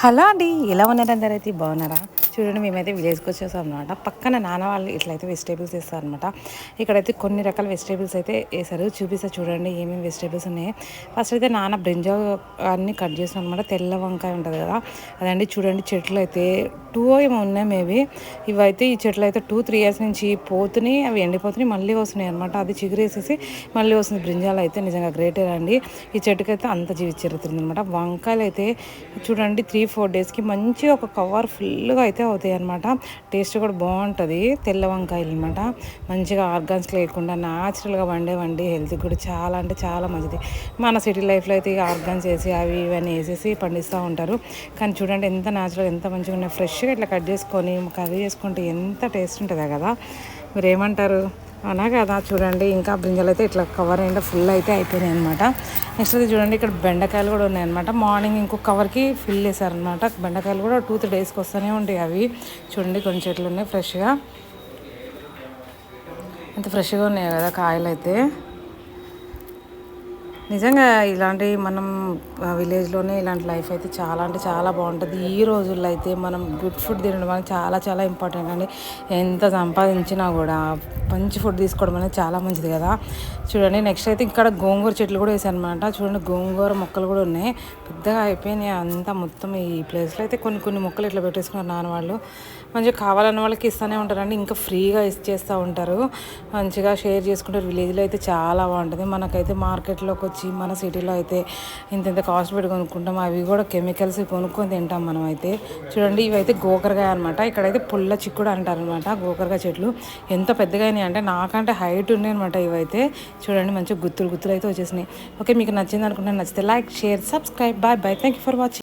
Hello అండి ఎలా ఉన్నారు అందరు? బాగున్నారా? చూడండి మేమైతే విలేజ్కి వచ్చేసాం అనమాట పక్కన నాన్న వాళ్ళు ఇట్లయితే వెజిటేబుల్స్ వేస్తారు అనమాట ఇక్కడైతే కొన్ని రకాల వెజిటేబుల్స్ అయితే వేసారు చూపిస్తా చూడండి ఏమేమి వెజిటేబుల్స్ ఉన్నాయి. ఫస్ట్ అయితే నాన్న బ్రింజాల్ అన్ని కట్ చేస్తాం అనమాట తెల్ల వంకాయ ఉంటుంది కదా అదండి చూడండి చెట్లు అయితే టూ ఏమో ఉన్నాయి మేబీ. ఇవైతే ఈ చెట్లు అయితే టూ త్రీ ఇయర్స్ నుంచి పోతున్నాయి. అవి ఎండిపోతున్నాయి మళ్ళీ వస్తున్నాయి అనమాట అది చిగురేసేసి మళ్ళీ వస్తుంది. బ్రింజాలు అయితే నిజంగా గ్రేటే అండి. ఈ చెట్టుకి అయితే అంత జీవి చరిత్ర అనమాట వంకాయలు అయితే చూడండి త్రీ ఫోర్ డేస్కి మంచి ఒక కవర్ ఫుల్గా అయితే అవుతాయి అనమాట టేస్ట్ కూడా బాగుంటుంది. తెల్ల వంకాయలు అనమాట మంచిగా ఆర్గాన్స్ లేకుండా న్యాచురల్గా వండేవండి హెల్త్కి కూడా చాలా అంటే చాలా మంచిది. మన సిటీ లైఫ్లో అయితే ఆర్గాన్స్ వేసి అవి ఇవన్నీ వేసేసి పండిస్తూ ఉంటారు. కానీ చూడండి ఎంత న్యాచురల్ ఎంత మంచిగా ఉన్నాయి. ఫ్రెష్గా ఇట్లా కట్ చేసుకొని కర్రీ చేసుకుంటే ఎంత టేస్ట్ ఉంటుందా కదా. మీరు ఏమంటారు అవునా కదా? చూడండి ఇంకా బ్రింజలు అయితే ఇట్లా కవర్ అయిందా ఫుల్ అయితే అయిపోయినాయి అనమాట నెక్స్ట్ అది చూడండి ఇక్కడ బెండకాయలు కూడా ఉన్నాయన్నమాట. మార్నింగ్ ఇంకో కవర్కి ఫిల్ చేశారనమాట బెండకాయలు కూడా టూ త్రీ డేస్కి వస్తూనే ఉంటాయి అవి. చూడండి కొన్ని చెట్లు ఉన్నాయి ఫ్రెష్గా అంత ఫ్రెష్గా ఉన్నాయి కదా కాయలు అయితే నిజంగా ఇలాంటి మనం విలేజ్లోనే ఇలాంటి లైఫ్ అయితే చాలా అంటే చాలా బాగుంటుంది. ఈ రోజుల్లో అయితే మనం గుడ్ ఫుడ్ తినడం అనేది చాలా చాలా ఇంపార్టెంట్ అండి. ఎంత సంపాదించినా కూడా మంచి ఫుడ్ తీసుకోవడం అనేది చాలా మంచిది కదా. చూడండి నెక్స్ట్ అయితే ఇక్కడ గోంగూర చెట్లు కూడా వేసాను అనమాట చూడండి గోంగూర మొక్కలు కూడా ఉన్నాయి. పెద్దగా అయిపోయినాయి. అంతా మొత్తం ఈ ప్లేస్లో అయితే కొన్ని కొన్ని మొక్కలు ఇట్లా పెట్టేసుకున్నారు నాన్న వాళ్ళు మంచిగా కావాలన్న వాళ్ళకి ఇస్తూనే ఉంటారండి. ఇంకా ఫ్రీగా ఇచ్చేస్తూ ఉంటారు. మంచిగా షేర్ చేసుకుంటారు. విలేజ్లో అయితే చాలా బాగుంటుంది. మనకైతే మార్కెట్లోకి వచ్చి మన సిటీలో అయితే ఇంత ఇంత కాస్ట్ పెట్టి కొనుక్కుంటాం. అవి కూడా కెమికల్స్ కొనుక్కొని తింటాం మనం అయితే చూడండి ఇవైతే గోకరకాయ అనమాట ఇక్కడైతే పుల్ల చిక్కుడు అంటారు అనమాట గోకరకాయ చెట్లు. ఎంత పెద్దగా అయినాయి అంటే నాకంటే హైట్ ఉన్నాయి అనమాట ఇవైతే. చూడండి మంచిగా గుత్తులు గుత్తులు అయితే వచ్చేసినాయి. ఓకే మీకు నచ్చింది అనుకుంటే నచ్చితే like share subscribe bye bye thank you for watching